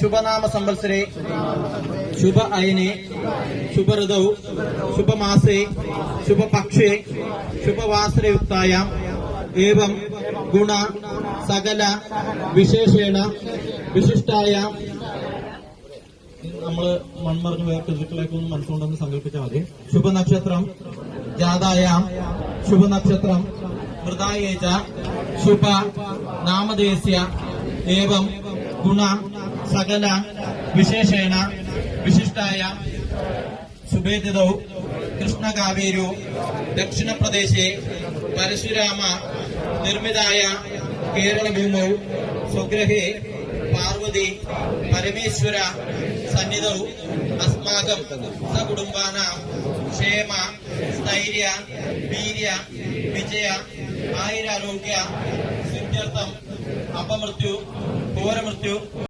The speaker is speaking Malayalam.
ശുഭനാമ സംവത്സരെ. ശുഭ അയനെ ശുഭ ഋതൗ ശുഭമാസേ. ശുഭപക്ഷേ. ശുഭവാസരയുക്തായാം ഏവം ഗുണ സകല വിശേഷേണ വിശിഷ്ടായ നമ്മൾ മൺമറിഞ്ഞു പോയ പിതൃക്കളേക്കൊന്നും മനസ്സുകൊണ്ടെന്ന് സങ്കല്പിച്ചാൽ മതി. ശുഭനക്ഷത്രം ജാതായാം ശുഭനക്ഷത്രം മൃതായേച ശുഭ നാമദേശ്യ ഏവം ഗുണ സകല വിശേഷേണ വിശിഷ്ടായ സുഭേദിതൗ കൃഷ്ണകാവേരു ദക്ഷിണപ്രദേശേ പരശുരാമ നിർമ്മിതായ കേരളഭൂമൗ സ്വഗ്രഹേ പാർവതി പരമേശ്വര സന്നിധൗ അസ്മാകം സകുടുംബാന ക്ഷേമ സ്ഥൈര്യ വീര്യ വിജയ ആയുരാരോഗ്യ സിദ്ധ്യർത്ഥം അപമൃത്യു ഘോരമൃത്യു